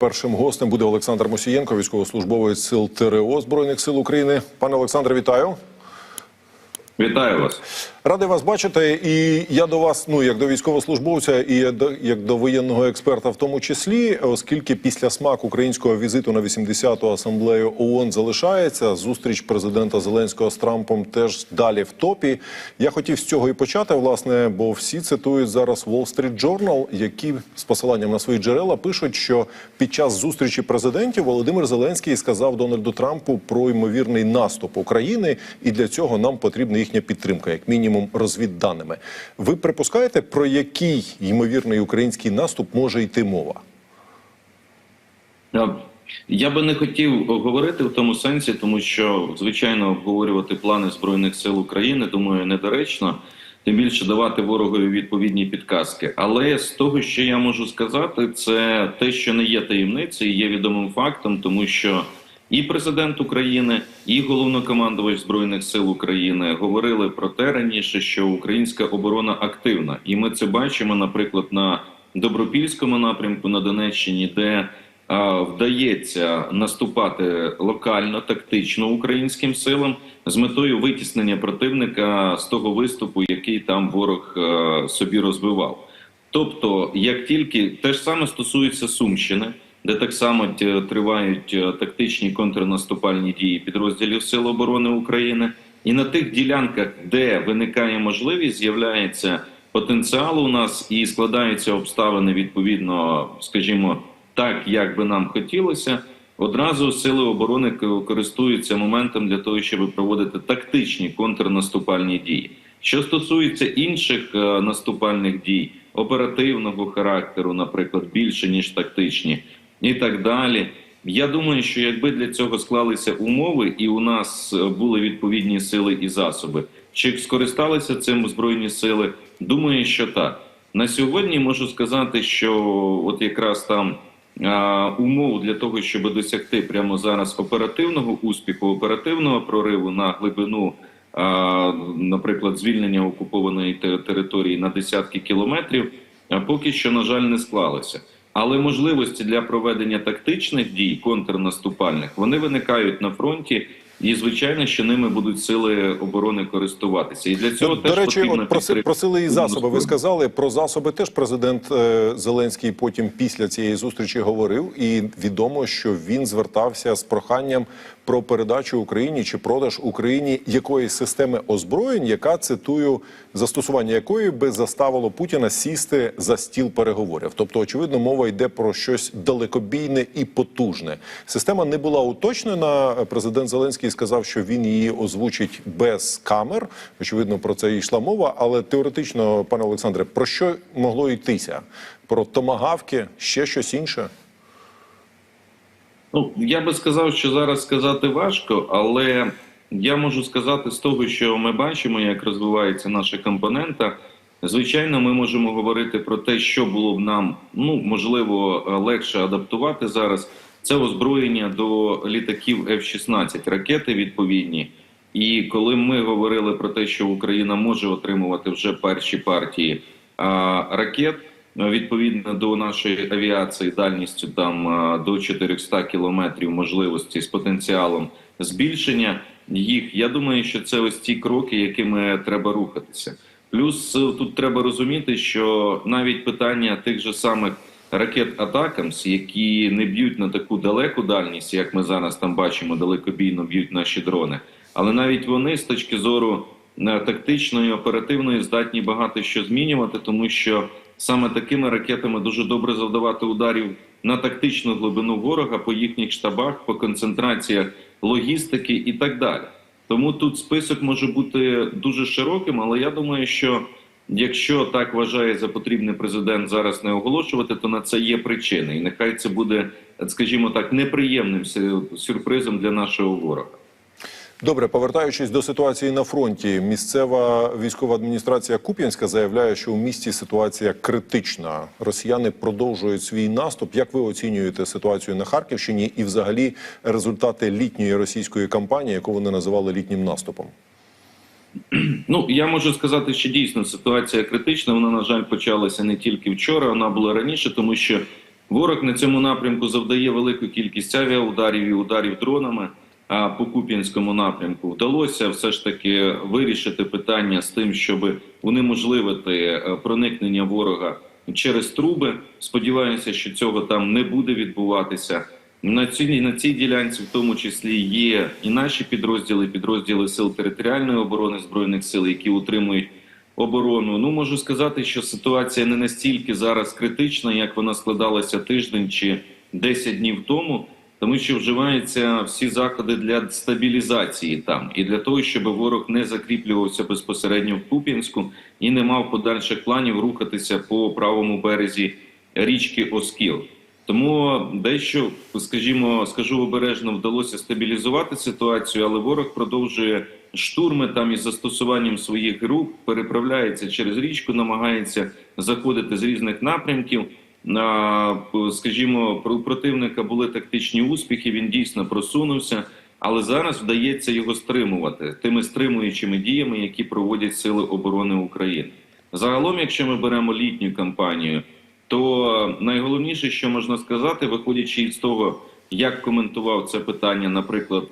Першим гостем буде Олександр Мосієнко, військовослужбовець сил ТРО Збройних сил України. Пане Олександре, вітаю. Вітаю вас. Радий вас бачити. І я до вас, ну як до військовослужбовця, і як до воєнного експерта, в тому числі, оскільки після смак українського візиту на 80-ту асамблею ООН залишається, зустріч президента Зеленського з Трампом теж далі в топі. Я хотів з цього і почати, власне, бо всі цитують зараз Wall Street Journal, які з посиланням на свої джерела пишуть, що під час зустрічі президентів Володимир Зеленський сказав Дональду Трампу про ймовірний наступ України, і для цього нам потрібна їхня підтримка, як мінімум розвідданими. Ви припускаєте, про який ймовірний український наступ може йти мова? Я- Я би не хотів говорити в тому сенсі, тому що звичайно обговорювати плани збройних сил України, думаю, недоречно. Тим більше давати ворогові відповідні підказки. Але з того, що я можу сказати, це те, що не є таємницею, є відомим фактом, тому що і президент України, і головнокомандувач збройних сил України говорили про те раніше, що українська оборона активна, і ми це бачимо, наприклад, на добропільському напрямку на Донеччині, де а, вдається наступати локально, тактично українським силам з метою витіснення противника з того виступу, який там ворог е, собі розвивав. Тобто, як тільки те ж саме стосується Сумщини, де так само тривають е, тактичні контрнаступальні дії підрозділів Сил оборони України, і на тих ділянках, де виникає можливість, з'являється потенціал у нас і складаються обставини відповідно, скажімо, так, як би нам хотілося. Одразу сили оборони користуються моментом для того, щоб проводити тактичні контрнаступальні дії. Що стосується інших е, наступальних дій, оперативного характеру, наприклад, більше ніж тактичні, і так далі. Я думаю, що якби для цього склалися умови, і у нас е, були відповідні сили і засоби, чи скористалися цим збройні сили? Думаю, що так. На сьогодні можу сказати, що от якраз там а, умов для того, щоб досягти прямо зараз оперативного успіху, оперативного прориву на глибину, а, наприклад, звільнення окупованої території на десятки кілометрів, а поки що, на жаль, не склалося. Але можливості для проведення тактичних дій контрнаступальних вони виникають на фронті, і звичайно, що ними будуть сили оборони користуватися. І для цього До теж речі, потрібно от проси, просили і засоби. Ви сказали про засоби. Теж президент е, Зеленський потім після цієї зустрічі говорив, і відомо, що він звертався з проханням про передачу Україні чи продаж Україні якоїсь системи озброєнь, яка цитую застосування якої би заставило Путіна сісти за стіл переговорів. Тобто, очевидно, мова йде про щось далекобійне і потужне. Система не була уточнена. Президент Зеленський сказав, що він її озвучить без камер. Очевидно, про це йшла мова. Але теоретично, пане Олександре, про що могло йтися? Про томагавки, ще щось інше? Ну, я би сказав, що зараз сказати важко, але я можу сказати з того, що ми бачимо, як розвивається наша компонента. Звичайно, ми можемо говорити про те, що було б нам ну можливо легше адаптувати зараз. Це озброєння до літаків F-16, ракети відповідні. І коли ми говорили про те, що Україна може отримувати вже перші партії а, ракет, відповідно до нашої авіації, дальністю там до 400 кілометрів можливості з потенціалом збільшення їх. Я думаю, що це ось ті кроки, якими треба рухатися. Плюс е, тут треба розуміти, що навіть питання тих же самих ракет Атакамс, які не б'ють на таку далеку дальність, як ми зараз там бачимо, далекобійно б'ють наші дрони. Але навіть вони з точки зору е, тактичної, оперативної здатні багато що змінювати, тому що саме такими ракетами дуже добре завдавати ударів на тактичну глибину ворога по їхніх штабах, по концентраціях логістики і так далі. Тому тут список може бути дуже широким, але я думаю, що якщо так вважає за потрібне президент зараз не оголошувати, то на це є причини, і нехай це буде, скажімо так, неприємним сюрпризом для нашого ворога. Добре, повертаючись до ситуації на фронті, місцева військова адміністрація Куп'янська заявляє, що у місті ситуація критична. Росіяни продовжують свій наступ. Як ви оцінюєте ситуацію на Харківщині і, взагалі, результати літньої російської кампанії, яку вони називали літнім наступом? Ну я можу сказати, що дійсно ситуація критична. Вона на жаль почалася не тільки вчора, вона була раніше, тому що Ворог на цьому напрямку завдає велику кількість авіаударів і ударів дронами. По Куп'янському напрямку вдалося все ж таки вирішити питання з тим, щоб унеможливити е, проникнення ворога через труби. Сподіваюся, що цього там не буде відбуватися. На цій на цій ділянці, в тому числі, є і наші підрозділи, підрозділи сил територіальної оборони збройних сил, які утримують оборону. Ну можу сказати, що ситуація не настільки зараз критична, як вона складалася тиждень чи 10 днів тому, тому що вживаються всі заходи для стабілізації там і для того, щоб ворог не закріплювався безпосередньо в Куп'янську і не мав подальших планів рухатися по правому березі річки Оскіл. Тому дещо, скажімо, скажу обережно, вдалося стабілізувати ситуацію, але ворог продовжує штурми там із застосуванням своїх груп, переправляється через річку, намагається заходити з різних напрямків. Скажімо, у противника були тактичні успіхи. Він дійсно просунувся, але зараз вдається його стримувати тими стримуючими діями, які проводять сили оборони України. Загалом, якщо ми беремо літню кампанію, то найголовніше, що можна сказати, виходячи із того, як коментував це питання, наприклад,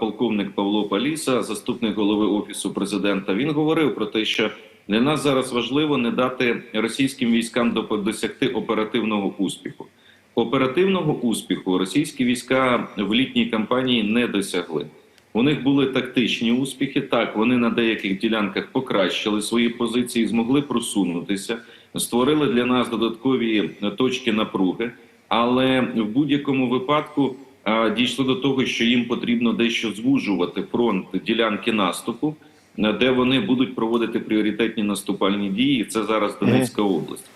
полковник Павло Паліса, заступник голови офісу президента, він говорив про те, що для нас зараз важливо не дати російським військам досягти оперативного успіху. Оперативного успіху російські війська в літній кампанії не досягли. У них були тактичні успіхи. Так, вони на деяких ділянках покращили свої позиції, змогли просунутися, створили для нас додаткові точки напруги. Але в будь-якому випадку а, дійшло до того, що їм потрібно дещо звужувати фронт ділянки наступу, де вони будуть проводити пріоритетні наступальні дії. Це зараз Донецька область.